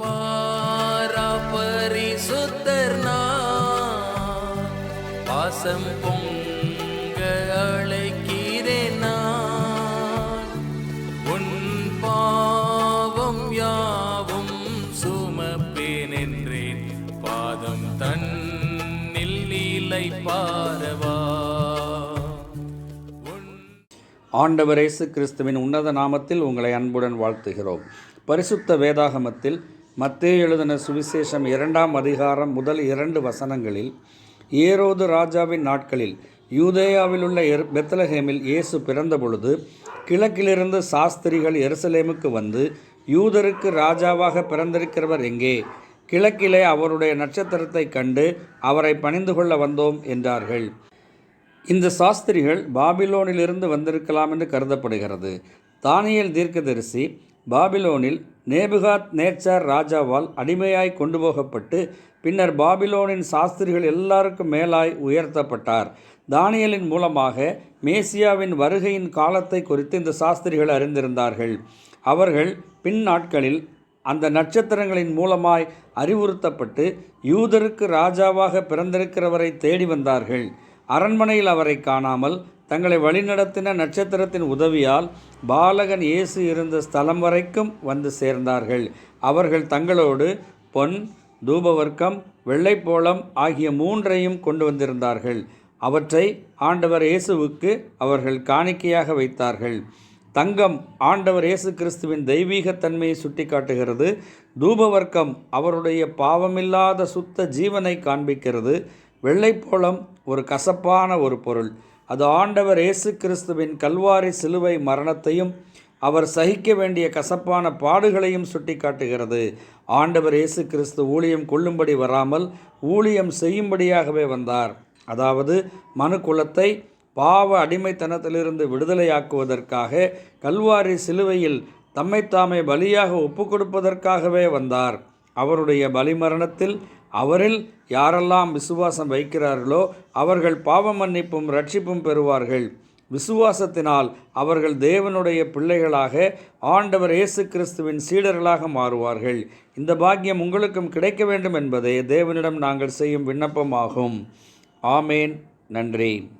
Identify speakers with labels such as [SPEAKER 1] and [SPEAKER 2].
[SPEAKER 1] பாரா பரிசுத்தர் பாசம் பொங்க அழைக்கிறேன். நான் உன் பாவம் யாவும் சுமப்பேன் என்றேன் பாதம் தன்னில் நீலை பாரவா.
[SPEAKER 2] ஆண்டவர் இயேசு கிறிஸ்துவின் உன்னத நாமத்தில் உங்களை அன்புடன் வாழ்த்துகிறோம். பரிசுத்த வேதாகமத்தில் மத்தே எழுதின சுவிசேஷம் இரண்டாம் அதிகாரம் முதல் இரண்டு வசனங்களில் ஏரோது ராஜாவின் நாட்களில் யூதேயாவில் உள்ள எர் பெத்லஹேமில் இயேசு பிறந்தபொழுது கிழக்கிலிருந்து சாஸ்திரிகள் எருசலேமுக்கு வந்து யூதருக்கு ராஜாவாக பிறந்திருக்கிறவர் எங்கே? கிழக்கிலே அவருடைய நட்சத்திரத்தைக் கண்டு அவரை பணிந்து கொள்ள வந்தோம் என்றார்கள். இந்த சாஸ்திரிகள் பாபிலோனிலிருந்து வந்திருக்கலாம் என்று கருதப்படுகிறது. தானியல் தீர்க்கதரிசி பாபிலோனில் நேபுகாத் நேச்சர் ராஜாவால் அடிமையாய் கொண்டு போகப்பட்டு பின்னர் பாபிலோனின் சாஸ்திரிகள் எல்லாருக்கும் மேலாய் உயர்த்தப்பட்டார். தானியலின் மூலமாக மேசியாவின் வருகையின் காலத்தை குறித்து இந்த சாஸ்திரிகள் அறிந்திருந்தார்கள். அவர்கள் பின் நாட்களில் அந்த நட்சத்திரங்களின் மூலமாய் அறிவுறுத்தப்பட்டு யூதருக்கு ராஜாவாக பிறந்திருக்கிறவரை தேடி வந்தார்கள். அரண்மனையில் அவரை காணாமல் தங்களை வழிநடத்தின நட்சத்திரத்தின் உதவியால் பாலகன் இயேசு இருந்த ஸ்தலம் வரைக்கும் வந்து சேர்ந்தார்கள். அவர்கள் தங்களோடு பொன் தூபவர்க்கம் வெள்ளைப்போளம் ஆகிய மூன்றையும் கொண்டு வந்திருந்தார்கள். அவற்றை ஆண்டவர் இயேசுவுக்கு அவர்கள் காணிக்கையாக வைத்தார்கள். தங்கம் ஆண்டவர் இயேசு கிறிஸ்துவின் தெய்வீகத்தன்மையை சுட்டிக்காட்டுகிறது. தூபவர்க்கம் அவருடைய பாவமில்லாத சுத்த ஜீவனை காண்பிக்கிறது. வெள்ளைப்போளம் ஒரு கசப்பான ஒரு பொருள். அது ஆண்டவர் இயேசு கிறிஸ்துவின் கல்வாரி சிலுவை மரணத்தையும் அவர் சகிக்க வேண்டிய கசப்பான பாடுகளையும் சுட்டிக்காட்டுகிறது. ஆண்டவர் இயேசு கிறிஸ்து ஊழியம் கொள்ளும்படி வராமல் ஊழியம் செய்யும்படியாகவே வந்தார். அதாவது மனு குலத்தை பாவ அடிமைத்தனத்திலிருந்து விடுதலையாக்குவதற்காக கல்வாரி சிலுவையில் தம்மைத்தாமே பலியாக ஒப்பு கொடுப்பதற்காகவே வந்தார். அவருடைய பலிமரணத்தில் அவரில் யாரெல்லாம் விசுவாசம் வைக்கிறார்களோ அவர்கள் பாவ மன்னிப்பும் ரட்சிப்பும் பெறுவார்கள். விசுவாசத்தினால் அவர்கள் தேவனுடைய பிள்ளைகளாக ஆண்டவர் இயேசு கிறிஸ்துவின் சீடர்களாக மாறுவார்கள். இந்த பாக்கியம் உங்களுக்கும் கிடைக்க வேண்டும் என்பதே தேவனிடம் நாங்கள் செய்யும் விண்ணப்பமாகும். ஆமேன். நன்றி.